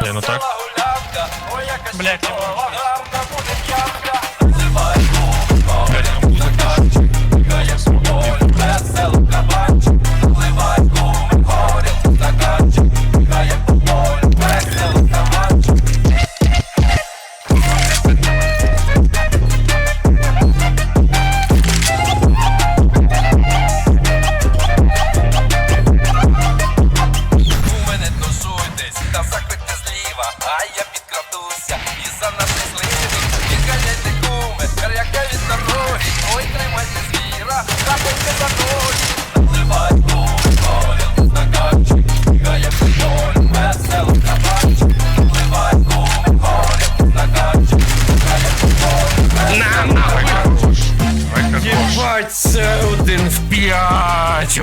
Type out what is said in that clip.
Блін, ну так. весела заходьте а я підкрадуся і за нас щасливі. Відганяйте куми, каряка від дороги, ой, тримайте звіра, трапайте за ноги. Наливай куми, горілку стаканчик, гає полю, весело кабанчик. Наливай куми, горілку стаканчик, гає полю, весело Хорош. Ой, хорош. Єбать, це один в п'ять.